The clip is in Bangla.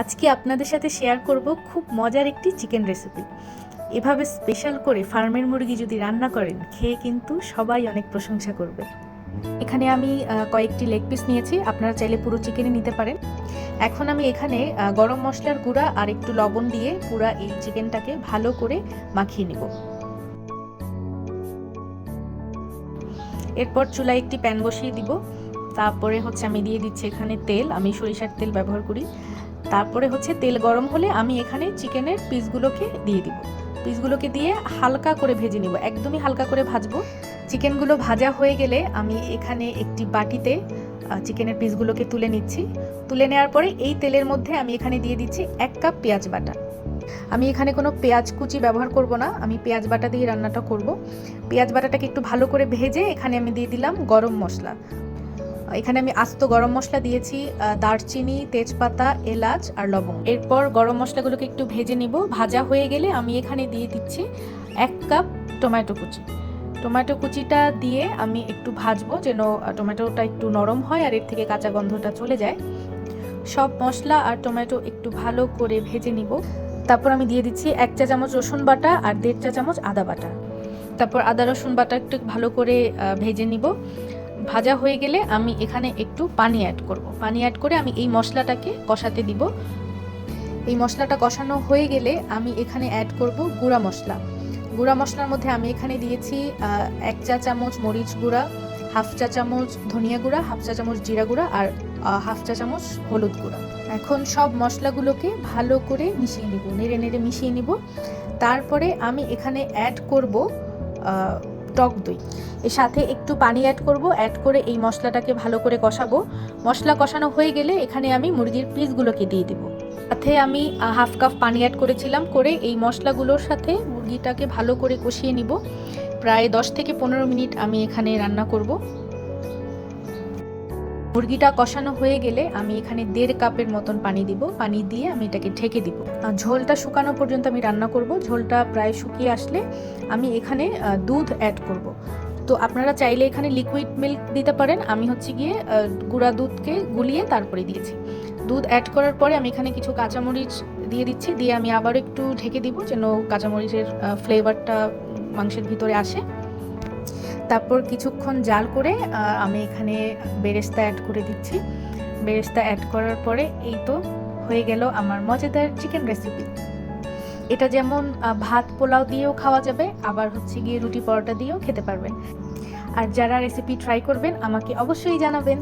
আজকে আপনাদের সাথে শেয়ার করব খুব মজার একটি চিকেন রেসিপি এভাবে স্পেশাল করে ফার্মের মুরগি যদি রান্না করেন, খেয়ে কিন্তু সবাই অনেক প্রশংসা করবে। এখানে আমি কয়েকটি লেগ পিস নিয়েছি, আপনারা চাইলে পুরো চিকেনই নিতে পারেন। এখন আমি এখানে গরম মশলার গুঁড়া আর একটু লবণ দিয়ে পুরা এই চিকেনটাকে ভালো করে মাখিয়ে নেব। এরপর চুলায় একটি প্যান বসিয়ে দিব। তারপরে হচ্ছে আমি দিয়ে দিচ্ছি এখানে তেল, আমি সরিষার তেল ব্যবহার করি। তারপরে হচ্ছে তেল গরম হলে আমি এখানে চিকেনের পিসগুলোকে দিয়ে দিব। পিসগুলোকে দিয়ে হালকা করে ভেজে নিব, একদমই হালকা করে ভাজবো। চিকেনগুলো ভাজা হয়ে গেলে আমি এখানে একটি বাটিতে চিকেনের পিসগুলোকে তুলে নিচ্ছি। তুলে নেওয়ার পরে এই তেলের মধ্যে আমি এখানে দিয়ে দিচ্ছি এক কাপ পেঁয়াজ বাটা। আমি এখানে কোনো পেঁয়াজ কুচি ব্যবহার করব না, আমি পেঁয়াজ বাটা দিয়ে রান্নাটা করব। পেঁয়াজ বাটাটাকে একটু ভালো করে ভেজে এখানে আমি দিয়ে দিলাম গরম মশলা। এখানে আমি আস্ত গরম মশলা দিয়েছি দারচিনি, তেজপাতা, এলাচ আর লবঙ্গ। এরপর গরম মশলাগুলোকে একটু ভেজে নিব। ভাজা হয়ে গেলে আমি এখানে দিয়ে দিচ্ছি এক কাপ টমেটো কুচি। টমেটো কুচিটা দিয়ে আমি একটু ভাজবো যেন টমেটোটা একটু নরম হয় আর এর থেকে কাঁচা গন্ধটা চলে যায়। সব মশলা আর টমেটো একটু ভালো করে ভেজে নিব। তারপর আমি দিয়ে দিচ্ছি এক চা চামচ রসুন বাটা আর দেড় চা চামচ আদা বাটা। তারপর আদা রসুন বাটা একটু ভালো করে ভেজে নিব। ভাজা হয়ে গেলে আমি এখানে একটু পানি অ্যাড করব। পানি অ্যাড করে আমি এই মশলাটাকে কষাতে দিব। এই মশলাটা কষানো হয়ে গেলে আমি এখানে অ্যাড করব গুঁড়া মশলা। গুঁড়া মশলার মধ্যে আমি এখানে দিয়েছি এক চা চামচ মরিচ গুঁড়া, হাফ চা চামচ ধনিয়া গুঁড়া, হাফ চা চামচ জিরা গুঁড়া আর হাফ চা চামচ হলুদ গুঁড়া। এখন সব মশলাগুলোকে ভালো করে মিশিয়ে নিব, নেড়ে নেড়ে মিশিয়ে নিব। তারপরে আমি এখানে অ্যাড করব টক দই। এর সাথে একটু পানি অ্যাড করব অ্যাড করে এই মশলাটাকে ভালো করে কষাবো। মশলা কষানো হয়ে গেলে এখানে আমি মুরগির পিসগুলোকে দিয়ে দেবো। সাথে আমি হাফ কাপ পানি অ্যাড করেছিলাম করে এই মশলাগুলোর সাথে মুরগিটাকে ভালো করে কষিয়ে নিব। প্রায় দশ থেকে পনেরো মিনিট আমি এখানে রান্না করব। মুরগিটা কষানো হয়ে গেলে আমি এখানে দেড় কাপের মতন পানি দিব। পানি দিয়ে আমি এটাকে ঢেকে দিব। ঝোলটা শুকানো পর্যন্ত আমি রান্না করব। ঝোলটা প্রায় শুকিয়ে আসলে আমি এখানে দুধ অ্যাড করব। তো আপনারা চাইলে এখানে লিকুইড মিল্ক দিতে পারেন। আমি হচ্ছে গিয়ে গুঁড়া দুধকে গুলিয়ে তারপরে দিয়েছি। দুধ অ্যাড করার পরে আমি এখানে কিছু কাঁচামরিচ দিয়ে দিচ্ছি। দিয়ে আমি আবার একটু ঢেকে দিব যেন কাঁচামরিচের ফ্লেভারটা মাংসের ভিতরে আসে। তারপর কিছুক্ষণ জাল করে আমি এখানে বেরেস্তা অ্যাড করে দিচ্ছি। বেরেস্তা অ্যাড করার পরে এই তো হয়ে গেল আমার মজাদার চিকেন রেসিপি এটা যেমন ভাত, পোলাও দিয়েও খাওয়া যাবে, আবার হচ্ছে গিয়ে রুটি, পরোটা দিয়েও খেতে পারবেন। আর যারা রেসিপি ট্রাই করবেন, আমাকে অবশ্যই জানাবেন।